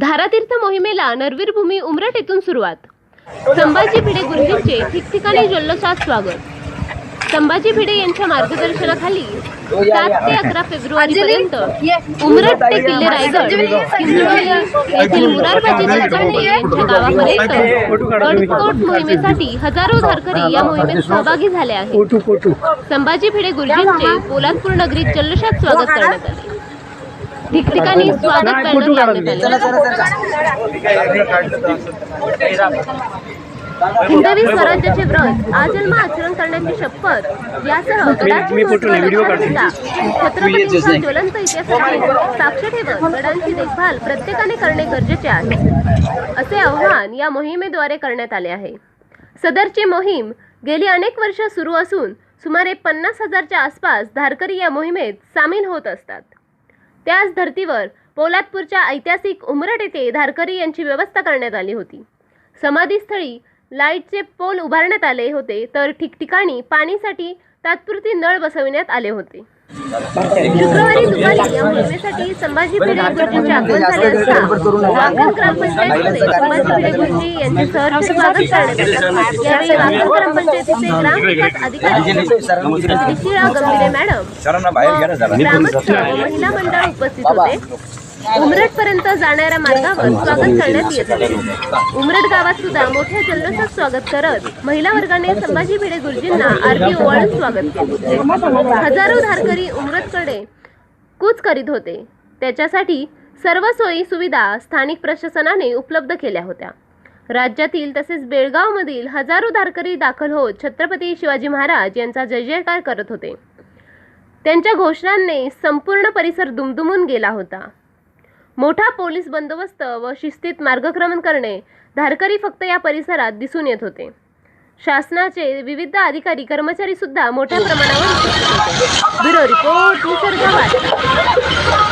धारातीर्थ मोहिमेला नरवीर भूमी उमरट येथून सुरुवात. संभाजी भिडे गुरुजींचे ठिकठिकाणी जल्लोषात स्वागत. संभाजी भिडे यांच्या मार्गदर्शनाखाली सात ते अकरा फेब्रुवारी पर्यंत उमरट ते किल्ले रायगड येथील मुरारबाजी देशपांडे यांच्या गावापर्यंत गडकोट मोहिमेसाठी हजारो धारकरी या मोहिमेत सहभागी झाले आहेत. संभाजी भिडे गुरुजींचे पोलादपूर नगरीत जल्लोषात स्वागत करण्यात आले. ठिकठिकाणी स्वागत आले हिंदवी स्वराज्याचे व्रत आजन्म आचरण करण्याची शपथ यासह छत्रपतींच्या ज्वलंत इतिहासाची साक्ष ठेवत गडांची देखभाल प्रत्येकाने करणे गरजेचे आहे. असे आव्हान या मोहिमेद्वारे करण्यात आले आहे. सदरची मोहीम गेली अनेक वर्ष सुरू असून सुमारे पन्नास हजारच्या आसपास धारकरी या मोहिमेत सामील होत असतात. त्याच धर्तीवर पोलादपूरच्या ऐतिहासिक उमरट येथे धारकरी यांची व्यवस्था करण्यात आली होती. समाधीस्थळी लाईटचे पोल उभारण्यात आले होते तर ठिकठिकाणी पाणीसाठी तात्पुरती नळ बसविण्यात आले होते. शुक्रवारी दुपारी या मोहिमेसाठी संभाजी भिडे गुरुजींचे आगमन झाले असता वाकण ग्रामपंचायतीमध्ये संभाजी भिडे गुरुजी यांचे सहर्ष स्वागत करण्यात आले यावेळी वाकण ग्रामपंचायतीचे ग्रामविकास अधिकारी विशिरा गंभीरे मॅडम ग्रामस्थ महिला मंडळ उपस्थित होते उमरट पर्यंत जाणाऱ्या मार्गावर स्वागत करण्यात येत. उमरट गावात सुद्धा मोठ्या जल्लोषात स्वागत करत महिला वर्गाने संभाजी भिडे गुरुजींना आरती ओवाळून स्वागत केले. हजारो धारकरी उमरटकडे कूच करीत होते. त्याच्यासाठी सर्व सोयी सुविधा स्थानिक प्रशासनाने उपलब्ध केल्या होत्या. राज्यातील तसेच बेळगावमधील हजारो धारकरी दाखल होत छत्रपती शिवाजी महाराज यांचा जय जयकार करत होते. त्यांच्या घोषणांनी संपूर्ण परिसर दुमदुमून गेला होता. मोठा पोलीस बंदोबस्त व शिस्तीत मार्गक्रमण करणे धारकरी फक्त या परिसरात दिसून येत होते. शासनाचे विविध अधिकारी कर्मचारी सुद्धा मोठ्या प्रमाणावर ब्युरो रिपोर्ट निसर्गावाद